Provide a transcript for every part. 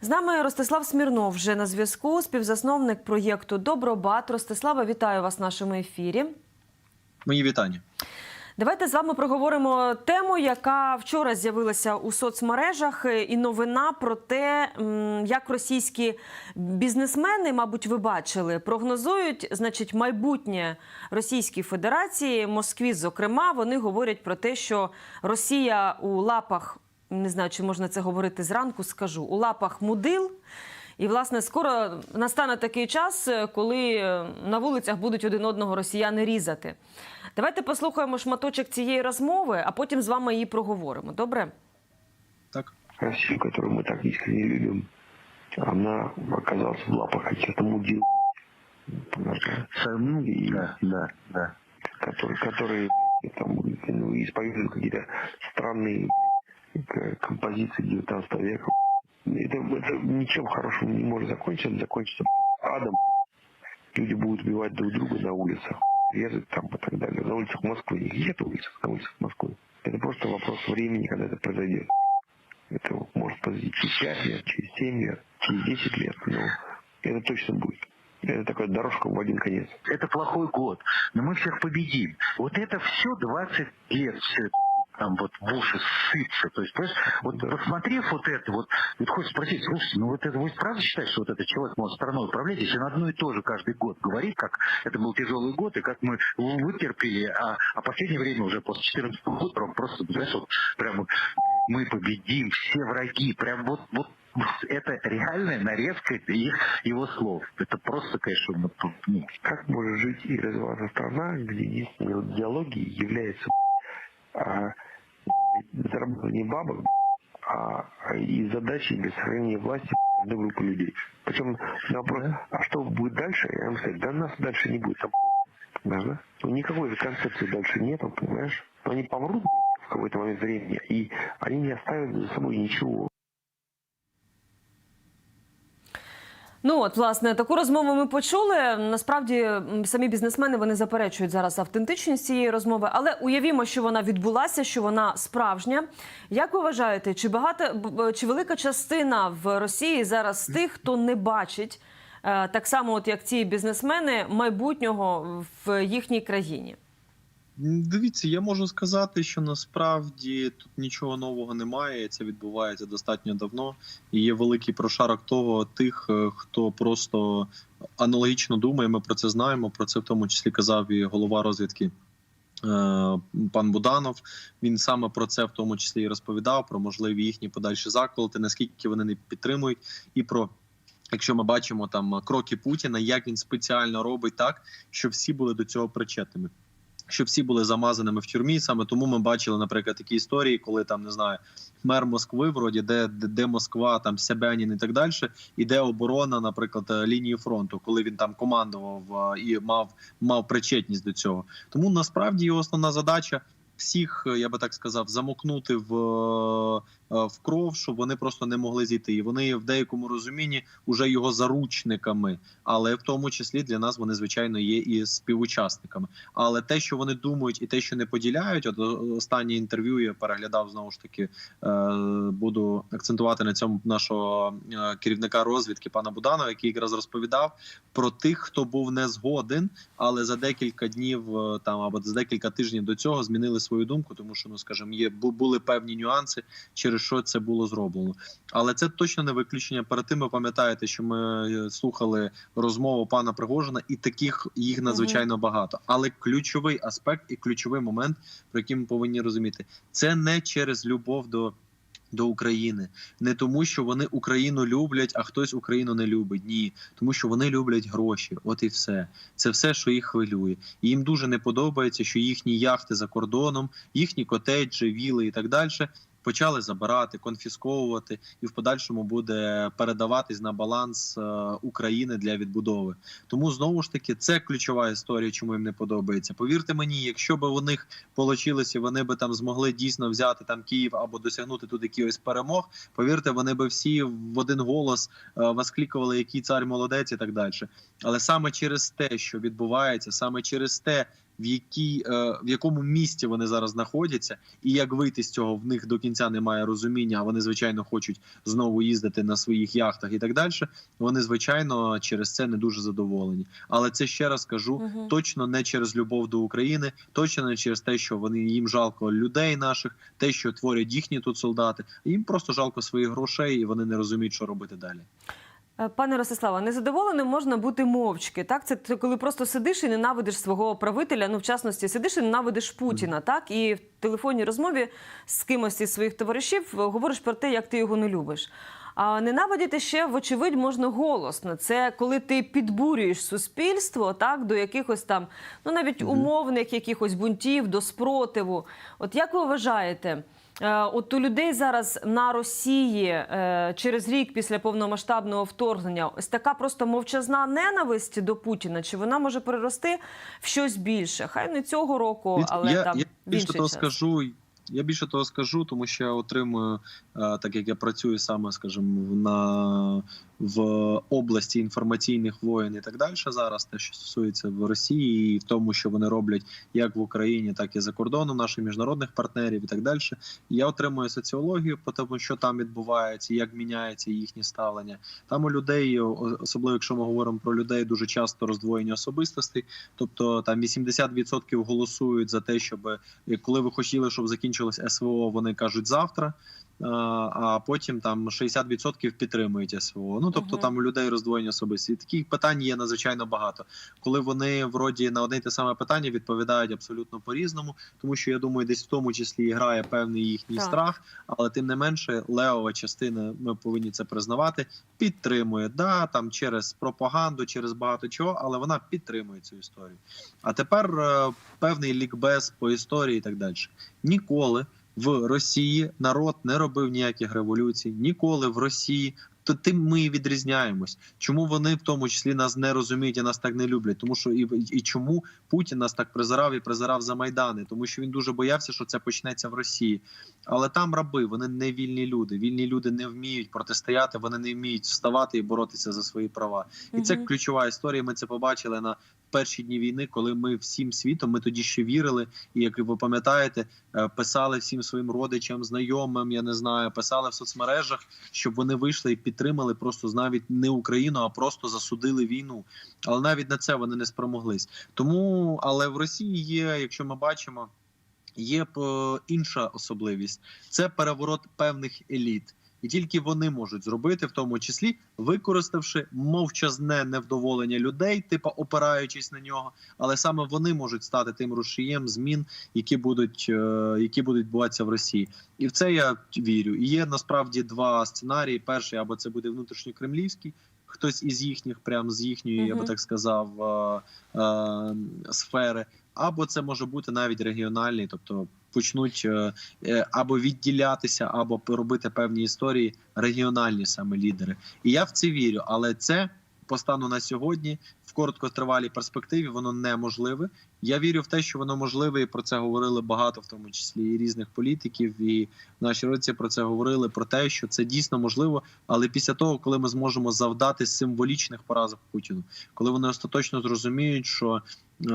З нами Ростислав Смірнов вже на зв'язку, співзасновник проєкту Добробат. Ростислава, вітаю вас в нашому ефірі. Мої вітання. Давайте з вами проговоримо тему, яка вчора з'явилася у соцмережах, і новина про те, як російські бізнесмени, мабуть, ви бачили, прогнозують, значить, майбутнє Російської Федерації, Москві, зокрема, вони говорять про те, що Росія у лапах, не знаю, чи можна це говорити зранку, скажу, у лапах мудил. І, власне, скоро настане такий час, коли е, на вулицях будуть один одного росіяни різати. Давайте послухаємо шматочок цієї розмови, а потім з вами її проговоримо. Добре? Так. Россию, которую мы так искренне любим, она оказалась в лапах каких-то мудил, понимаешь, Ну, И- да, да, да. которые, которые там, ну, исповедуют какие-то странные к- композиции 19 века. Это, это ничем хорошим не может закончиться, закончится адом. Люди будут убивать друг друга на улицах, резать там и так далее. На улицах Москвы, не где-то улицах, на улицах Москвы. Это просто вопрос времени, когда это произойдет. Это может произойти через 5 лет, через 7 лет, через 10 лет, но это точно будет. Это такая дорожка в один конец. Это плохой год, но мы всех победим. Вот это все 20 лет, все это там вот уши сыпется. То есть, понимаешь, вот Да. посмотрев вот это, вот, вот хочешь спросить, слушайте, ну вот это вы правда считаете, что вот этот человек может страной управлять, если он одно и то же каждый год говорит, как это был тяжелый год, и как мы вытерпели, а, а последнее время уже после 14 года просто, знаешь, вот прям мы победим, все враги, прям вот, вот это реальная нарезка их, его слов. Это просто, конечно, ну, ну, Как может жить и развиваться страна, где единственной идеологией является а, заработание бабок а, и задачи для сохранения власти одной группы людей. Причем на вопрос, а что будет дальше, я вам сказать, да нас дальше не будет. там, да? Ну, никакой же концепции дальше нету, понимаешь? Но они помрут в какой-то момент времени, и они не оставят за собой ничего. Ну от, власне, таку розмову ми почули. Насправді, самі бізнесмени вони заперечують зараз автентичність цієї розмови, але уявімо, що вона відбулася, що вона справжня. Як ви вважаєте, чи багато чи велика частина в Росії зараз тих, хто не бачить е, так само, от як ці бізнесмени, майбутнього в їхній країні? Дивіться, я можу сказати, що насправді тут нічого нового немає. Це відбувається достатньо давно. І є великий прошарок того тих, е, хто просто аналогічно думає. Ми про це знаємо. Про це в тому числі казав і голова розвідки. е, Пан Буданов він саме про це в тому числі і розповідав про можливі їхні подальші заколоти, наскільки вони не підтримують, і про якщо ми бачимо там кроки Путіна, як він спеціально робить так, щоб всі були до цього причетними. Щоб всі були замазаними в тюрмі, саме тому ми бачили, наприклад, такі історії, коли там не знаю, мер Москви, вроді, де, де, Москва, там Себянін і так далі, іде оборона, наприклад, е, лінії фронту, коли він там командував е, і мав, мав причетність до цього. Тому насправді його основна задача всіх, е, я би так сказав, замокнути в, в кров, щоб вони просто не могли зійти. І вони в деякому розумінні вже його заручниками, але в тому числі для нас вони звичайно є і співучасниками. Але те, що вони думають, і те, що не поділяють, от останнє інтерв'ю я переглядав знову ж таки. Е, буду акцентувати на цьому нашого е, керівника розвідки пана Буданова, який якраз розповідав про тих, хто був не згоден, але за декілька днів е, там або за декілька тижнів до цього змінили свою думку, тому що ну скажімо, є були певні нюанси, через що це було зроблено. Але це точно не виключення. Перед тим ви пам'ятаєте, що ми е, слухали розмову пана Пригожина, і таких їх надзвичайно багато. Але ключовий аспект і ключовий момент, про який ми повинні розуміти, це не через любов до. До України не тому, що вони Україну люблять, а хтось Україну не любить. Ні, тому що вони люблять гроші. От і все. Це все, що їх хвилює. І їм дуже не подобається, що їхні яхти за кордоном, їхні котеджі, віли і так далі почали забирати, конфісковувати, і в подальшому буде передаватись на баланс е, України для відбудови. Тому знову ж таки це ключова історія, чому їм не подобається. Повірте мені, якщо б у них вийшло, вони би там змогли дійсно взяти там Київ або досягнути тут якихось перемог. Повірте, вони би всі в один голос е, воскликували, який цар молодець і так далі. Але саме через те, що відбувається, саме через те, в якій е, в якому місті вони зараз знаходяться, і як вийти з цього в них до кінця немає розуміння. А вони звичайно хочуть знову їздити на своїх яхтах і так далі. Вони звичайно через це не дуже задоволені. Але це ще раз кажу. Мгм. Точно не через любов до України, точно не через те, що вони їм жалко людей наших, те, що творять їхні тут солдати. Їм просто жалко своїх грошей, і вони не розуміють, що робити далі. Е, Пане Ростиславе, незадоволеним можна бути мовчки. Так, це коли просто сидиш і ненавидиш свого правителя. Ну, в частності, сидиш і ненавидиш Путіна. Так, і в телефонній розмові з кимось із своїх товаришів е, говориш про те, як ти його не любиш. А ненавидіти ще, вочевидь, можна голосно. Це коли ти підбурюєш суспільство так до якихось там, ну навіть умовних якихось бунтів, до спротиву. От як ви вважаєте? Е, От у людей зараз на Росії е, через рік після повномасштабного вторгнення ось така просто мовчазна ненависть до Путіна. Чи вона може перерости в щось більше? Хай не цього року, але я, там я більше того скажу. Я більше того скажу, тому що я отримую, е, так як я працюю саме, скажімо, на в області інформаційних воєн і так далі. Зараз те, що стосується в Росії, і в тому, що вони роблять як в Україні, так і за кордоном наших міжнародних партнерів, і так далі. Я отримую соціологію по тому, що там відбувається, як міняється їхнє ставлення. Там у людей, особливо якщо ми говоримо про людей, дуже часто роздвоєння особистостей. Тобто там 80% голосують за те, щоб коли ви хотіли, щоб закінчилось СВО, вони кажуть завтра. А, А потім там 60% підтримують СВО. Ну тобто Мгм. там у людей роздвоєння особисті. Таких питань є надзвичайно багато. Коли вони вроді на одне й те саме питання відповідають абсолютно по-різному, тому що я думаю, десь в тому числі і грає певний їхній Так. страх, але тим не менше, левова частина, ми повинні це признавати, підтримує. Да, там через пропаганду, через багато чого, але вона підтримує цю історію. А тепер е, певний лікбез по історії і так далі. Ніколи в Росії народ не робив ніяких революцій, ніколи в Росії. То тим ми і відрізняємось. Чому вони в тому числі нас не розуміють і нас так не люблять? Тому що і, і чому Путін нас так призирав і призирав за майдани? Тому що він дуже боявся, що це почнеться в Росії. Але там раби, вони не вільні люди. Вільні люди не вміють протистояти, вони не вміють вставати і боротися за свої права. І це ключова історія. Ми це побачили на перші дні війни, коли ми всім світом, ми тоді ще вірили, і як ви пам'ятаєте, е, писали всім своїм родичам, знайомим, я не знаю, писали в соцмережах, щоб вони вийшли і підтримали просто навіть не Україну, а просто засудили війну. Але навіть на це вони не спромоглись. Тому, але в Росії є, якщо ми бачимо. Є е, інша особливість це переворот певних еліт, і тільки вони можуть зробити, в тому числі використавши мовчазне невдоволення людей, типа опираючись на нього, але саме вони можуть стати тим рушієм змін, які будуть, е, які будуть відбуватися в Росії, і в це я вірю. І є насправді два сценарії: перший або це буде внутрішньокремлівський. Хтось із їхніх, прям з їхньої, я би так сказав, е, е, сфери, або це може бути навіть регіональний, тобто почнуть е, е, або відділятися, або робити певні історії регіональні саме лідери. І я в це вірю, але це по стану на сьогодні короткотривалій перспективі воно неможливе. Я вірю в те, що воно можливе, і про це говорили багато, в тому числі і різних політиків, і наші родці про це говорили про те, що це дійсно можливо. Але після того, коли ми зможемо завдати символічних поразок Путіну, коли вони остаточно зрозуміють, що е,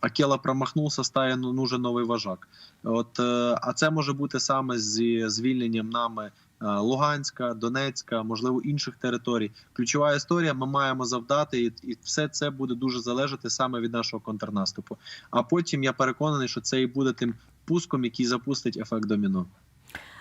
Акела промахнувся, стає ну, нужен новий вожак. От е, а це може бути саме зі звільненням нами. Е, Луганська, Донецька, можливо, інших територій. Ключова історія. Ми маємо завдати, і, і все це буде дуже залежати саме від нашого контрнаступу. А потім я переконаний, що це і буде тим пуском, який запустить ефект доміно.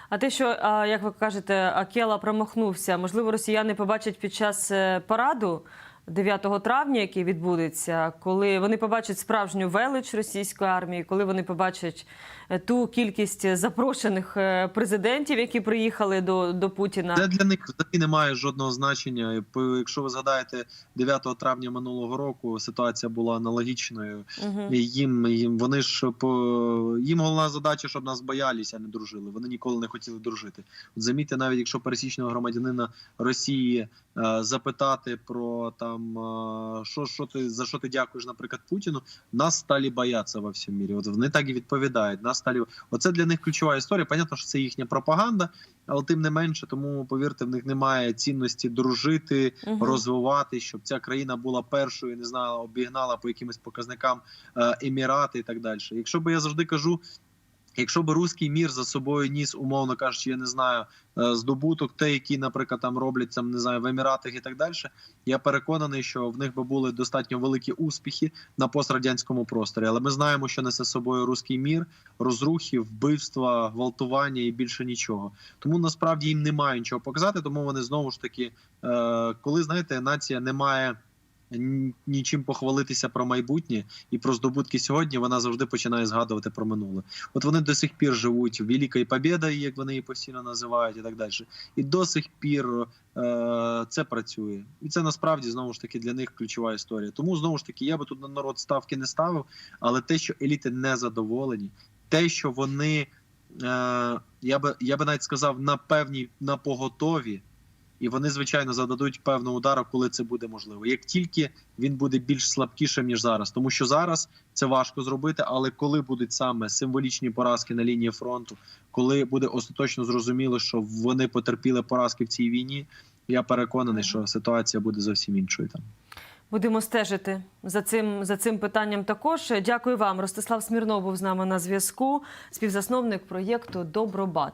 А те, що як ви кажете, Акела промахнувся, можливо, росіяни побачать під час е, параду 9 травня, який відбудеться, коли вони побачать справжню велич російської армії, коли вони побачать е, ту кількість запрошених е, президентів, які приїхали до, до Путіна. Це для них взагалі не має жодного значення. Якщо ви згадаєте 9 травня минулого року, ситуація була аналогічною. Угу. Їм, їм вони ж по їм головна задача, щоб нас боялися, а не дружили. Вони ніколи не хотіли дружити. От замітьте, навіть якщо пересічного громадянина Росії е, запитати про там там що, що ти за що ти дякуєш, наприклад, Путіну, нас стали боятися во всьому мірі. От вони так і відповідають. Нас стали оце для них ключова історія. Понятно, що це їхня пропаганда, але тим не менше, тому повірте, в них немає цінності дружити, Мгм. розвивати, щоб ця країна була першою, не знаю, обігнала по якимось показникам е, Емірати і так далі. Якщо би я завжди кажу. Якщо би руський мір за собою ніс, умовно кажучи, я не знаю, е, здобуток, те, які, наприклад, там роблять там, не знаю, в Еміратах і так далі, я переконаний, що в них би були достатньо великі успіхи на пострадянському просторі. Але ми знаємо, що несе собою руський мір, розрухи, вбивства, гвалтування і більше нічого. Тому насправді їм немає нічого показати. Тому вони знову ж таки, е, коли знаєте, нація не має нічим похвалитися про майбутнє і про здобутки сьогодні, вона завжди починає згадувати про минуле. От вони до сих пір живуть Великою Побєдою, як вони її постійно називають, і так далі. І до сих пір е, це працює. І це насправді знову ж таки для них ключова історія. Тому знову ж таки, я би тут на народ ставки не ставив, але те, що еліти не задоволені, те, що вони, е, я би я би навіть сказав, на певній на поготові. І вони, звичайно, зададуть певного удару, коли це буде можливо. Як тільки він буде більш слабкішим ніж зараз, тому що зараз це важко зробити. Але коли будуть саме символічні поразки на лінії фронту, коли буде остаточно зрозуміло, що вони потерпіли поразки в цій війні, я переконаний, що ситуація буде зовсім іншою там. Будемо стежити за цим за цим питанням. Також дякую вам. Ростислав Смірнов був з нами на зв'язку, співзасновник проєкту Добробат.